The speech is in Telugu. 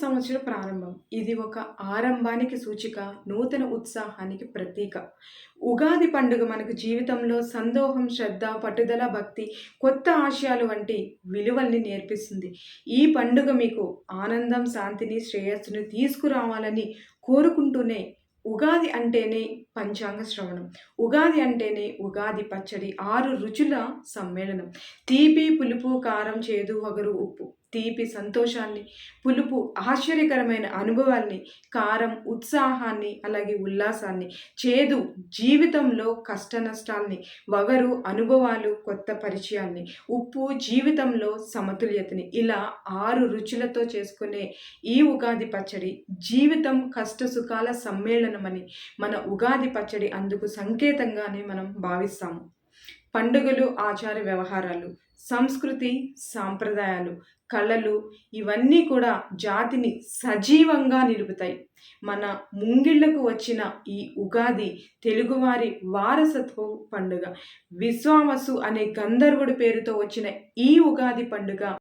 సంవత్సర ప్రారంభం. ఇది ఒక ఆరంభానికి సూచిక, నూతన ఉత్సాహానికి ప్రతీక. ఉగాది పండుగ మనకు జీవితంలో సందోహం, శ్రద్ధ, పట్టుదల, భక్తి, కొత్త ఆశయాలు వంటి విలువల్ని నేర్పిస్తుంది. ఈ పండుగ మీకు ఆనందం, శాంతిని, శ్రేయస్సుని తీసుకురావాలని కోరుకుంటూనే ఉగాది అంటేనే పంచాంగ శ్రవణం. ఉగాది అంటేనే ఉగాది పచ్చడి. ఆరు రుచుల సమ్మేళనం. తీపి, పులుపు, కారం, చేదు, వగరు, ఉప్పు. తీపి సంతోషాన్ని, పులుపు ఆశ్చర్యకరమైన అనుభవాల్ని, కారం ఉత్సాహాన్ని, అలాగే ఉల్లాసాన్ని, చేదు జీవితంలో కష్ట నష్టాల్ని వగరు అనుభవాలు, కొత్త పరిచయాల్ని, ఉప్పు జీవితంలో సమతుల్యతని ఇలా ఆరు రుచులతో చేసుకునే ఈ ఉగాది పచ్చడి జీవితం కష్ట సుఖాల సమ్మేళనమని మన ఉగాది పచ్చడి అందుకు సంకేతంగానే మనం భావిస్తాము. పండుగలు, ఆచార వ్యవహారాలు, సంస్కృతి, సాంప్రదాయాలు, కళలు ఇవన్నీ కూడా జాతిని సజీవంగా నిలుపుతాయి. మన ముంగిళ్ళకు వచ్చిన ఈ ఉగాది తెలుగువారి వారసత్వ పండుగ. విశ్వామసు అనే గంధర్వుడి పేరుతో వచ్చిన ఈ ఉగాది పండుగ